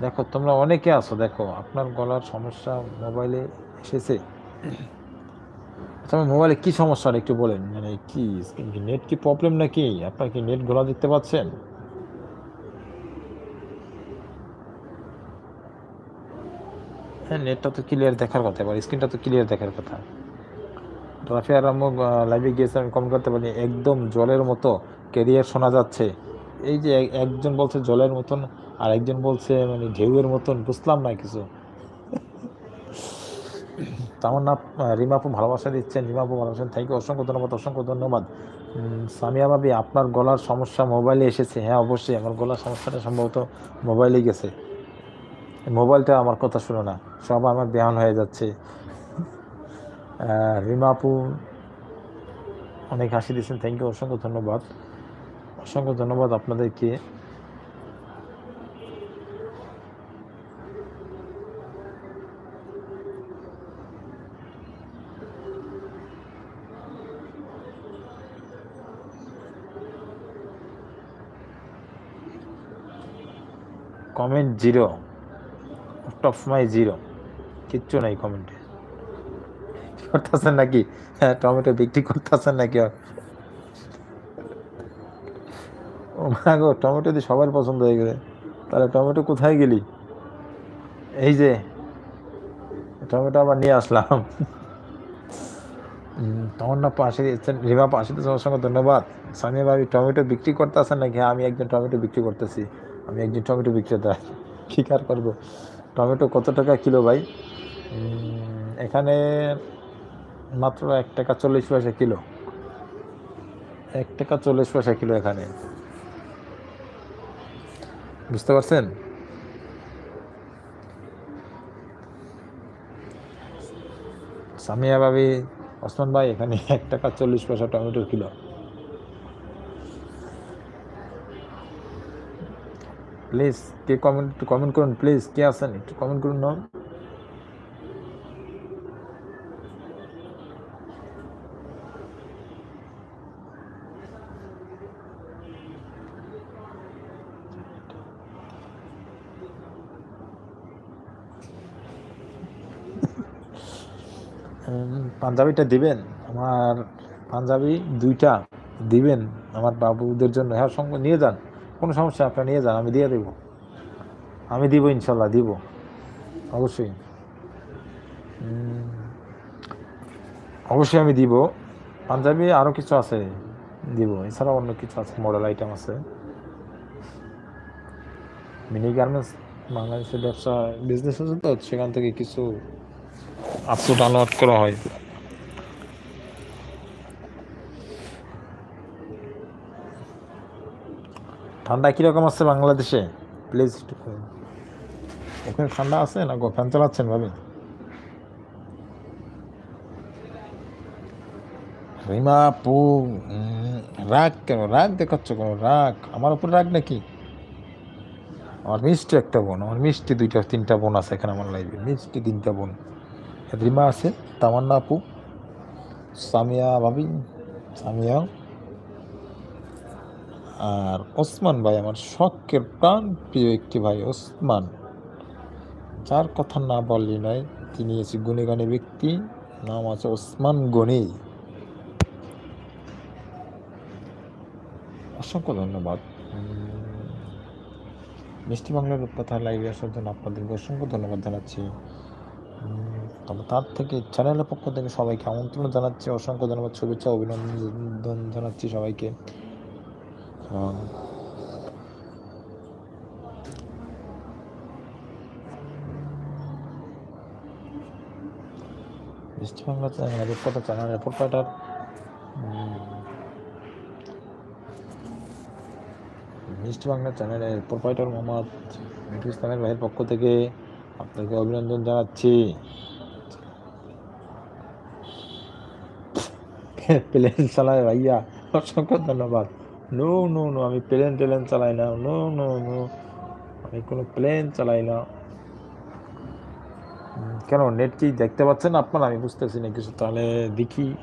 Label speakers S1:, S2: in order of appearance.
S1: দেখো, তোমরা অনেকে আছো, দেখো, আপনার গলার সমস্যা মোবাইলে এসেছে। আচ্ছা মোবাইলে কি সমস্যা একটু বলেন। মানে কি নেট কি প্রবলেম নাকি? আপনার কি নেট গলা দেখতে পাচ্ছেন? হ্যাঁ নেটটা তো ক্লিয়ার দেখার কথা, এবার স্ক্রিনটা তো ক্লিয়ার দেখার কথা। রাফিয়া রামু লাইভে গিয়েছে, আমি কমেন্ট করতে পারি একদম জলের মতো ক্যারিয়ার শোনা যাচ্ছে। এই যে এক- একজন বলছে জলের মতন আর একজন বলছে মানে ঢেউয়ের মতন বুঝলাম না কিছু। তেমন না রিমাপু ভালোবাসা দিচ্ছেন রিমাপু ভালোবাসেন থ্যাংক ইউ অসংখ্য ধন্যবাদ অসংখ্য ধন্যবাদ। সামিয়া ভাবি, আপনার গলার সমস্যা মোবাইলে এসেছে। হ্যাঁ অবশ্যই, আমার গলার সমস্যাটা সম্ভবত মোবাইলে গেছে। মোবাইলটা আমার কথা শুনো না, সব আমার বেহান হয়ে যাচ্ছে। রিমাপু অনেক হাসি দিয়েছেন। থ্যাংক ইউ অসংখ্য ধন্যবাদ। অসংখ্য ধন্যবাদ আপনাদেরকে। Comment zero top my zero কিচ্ছু নাই কমেন্টে করতেছেন নাকি? হ্যাঁ টমেটো বিক্রি করতেছেন নাকি? ও মা গো, টমেটো দিয়ে সবার পছন্দ হয়ে গেছে। তাহলে টমেটো কোথায় গেলি? এই যে, টমেটো আবার নিয়ে আসলাম। তোমার না পাশে রিমা পাশে দিচ্ছেন সঙ্গে ধন্যবাদ। সামিয়া ভাবি, টমেটো বিক্রি করতে করতেছেন নাকি? হ্যাঁ আমি একজন টমেটো বিক্রি করতেছি। আমি একজন টমেটো বিক্রেতা, কি কার করব? টমেটো কত টাকা কিলো ভাই? এখানে মাত্র এক টাকা চল্লিশ পয়সা কিলো। এক টাকা চল্লিশ পয়সা কিলো এখানে। বুঝতে পারছেন? সামিয়া ভাবি, ওসমান ভাই, এখানে এক টাকা চল্লিশ পয়সা টমেটোর কিলো। প্লিজ, কে কমেন্ট একটু কমেন্ট করুন, প্লিজ, কে আছেন? একটু কমেন্ট করুন না। পাঞ্জাবিটা দিবেন? আমার পাঞ্জাবি দুইটা দিবেন আমার বাবুদের জন্য। হ্যাঁ সঙ্গে নিয়ে যান। কোনো সমস্যা আপনারা নিয়ে যান, আমি দিয়ে দেব। আমি দিব, ইনশাল্লাহ দিব। অবশ্যই। অবশ্যই আমি দিব। পাঞ্জাবি আরও কিছু আছে, দিব। এছাড়াও অন্য কিছু আছে মডেল আইটেম আছে। মিনি গার্মেন্টস বাংলাদেশের ব্যবসা বিজনেস আছে তো, সেখান থেকে কিছু আপলোড আনলোড করা হয়। ঠান্ডা কীরকম আছে বাংলাদেশে? প্লিজ একটু ওখানে ঠান্ডা আছে না ফ্যান চালাচ্ছেন ভাবি? রিমা পু রাগ কেন? রাগ দেখাচ্ছ কেন? রাগ। আমার উপর রাগ নাকি? আমার মিষ্টি একটা বোন, আমার মিষ্টি দুইটা, তিনটা বোন আছে এখানে আমার লাইফে মিষ্টি তিনটা বোন। রিমা আছে, তামান্না আপু, সামিয়া ভাবি, সামিয়া। আর ওসমান ভাই আমার শখের প্রাণ প্রিয় একটি ভাই, ওসমান। যার কথা না বললি নয় তিনি হচ্ছে গুণীগানী ব্যক্তি, নাম আছে ওসমান গনি। অসংখ্য ধন্যবাদ। মিষ্টি বাংলার কথা লাইভে আসার জন্য আপনাদেরকে অসংখ্য ধন্যবাদ জানাচ্ছি। তবে তার থেকে চ্যানেলের পক্ষ থেকে সবাইকে আমন্ত্রণ জানাচ্ছি, অসংখ্য ধন্যবাদ, শুভেচ্ছা, অভিনন্দন জানাচ্ছি সবাইকে। এবং মিষ্টি বাংলা চ্যানেল রিপোর্টার মিষ্টি বাংলা চ্যানেলের প্রোপাইটার মোহাম্মদ মিঠু ইসলামের ভাইয়ের পক্ষ থেকে আপনাকে অভিনন্দন জানাচ্ছি। প্লেন চালায় ভাইয়া, অসংখ্য ধন্যবাদ। নো নো নো আমি প্লেন টেলেন চালাই না। নো নো নো আমি কোনো প্লেন চালাই না। কেন নেট কি দেখতে পাচ্ছেন আপনার? আমি বুঝতেছি না কিছু। তাহলে দেখি।